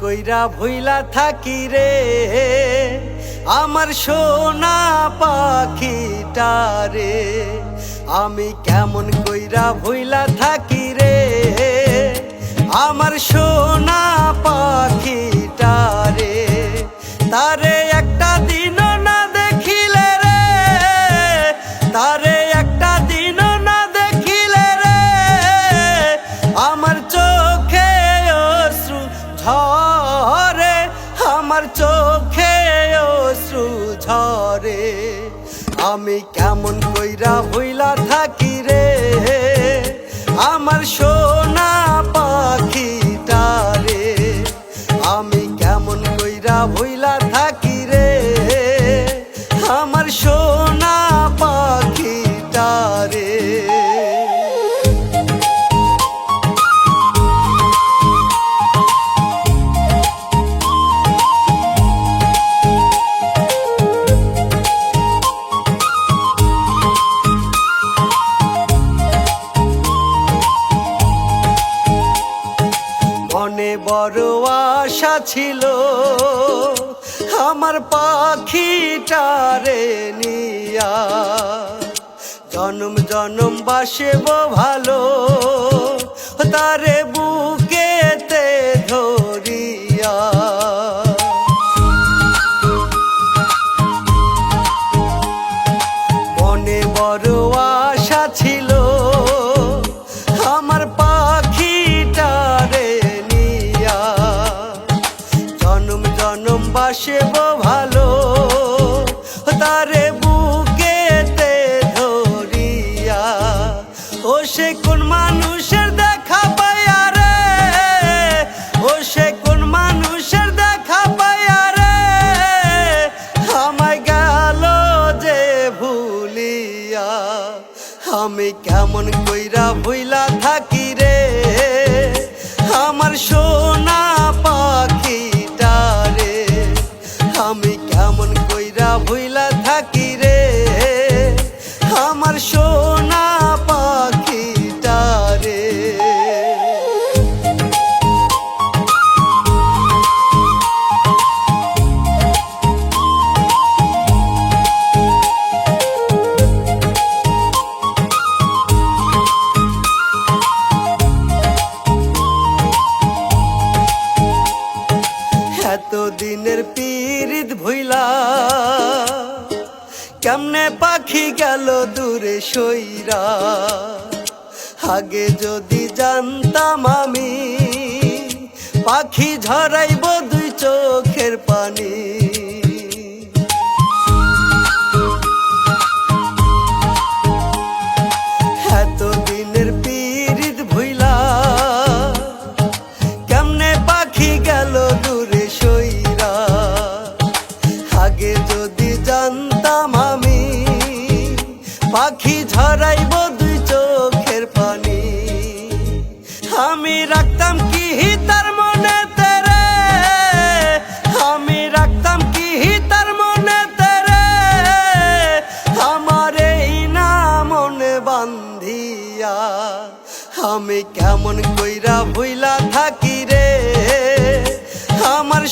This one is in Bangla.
কইরা ভুইলা থাকি রে, আমার সোনা পাখিটা রে। আমি কেমন কইরা ভুইলা থাকি রে, আমার সোনা পাখিটা রে। তারে একটা দিন না দেখিলে রে, তারে ঝরে, আমার চোখে অশ্রু ঝরে। আমি কেমন কইরা হইলা থাকি রে? আমার সোনা পাখিটা রে। আমি কেমন কইরা হইলা থাকি মনে বড় আশা ছিল আমার পাখিটারে নিয়া। জনম জনম বাসেব ভালো, তারে বুকেতে ধরিয়া। মনে বড় আশা ছিল জনম বাসেব ভালো, তারে বুকেতে ধরিয়া, ও সে কোন মানুষের দেখা পাইয়া রে? ও সে কোন মানুষের দেখা পাইয়া রে? আমায় গেল যে ভুলিয়া, আমি কেমন কইরা ভুইলা থাকি রে? এত দিনের পীড়িত ভইলা। কেমনে পাখি গেল দূরে সইরা? আগে যদি জানতাম আমি, পাখি ঝরাইব দুই চোখের পানি। পাখি ঝরাইব দুই চোখের পানি। আমি রাখতাম কি তার মনে তেরে? আমি রাখতাম কি তার মনে তেরে? আমার এই না মনে বান্ধিয়া, আমি কেমন কইরা ভুইলা থাকি রে? আমার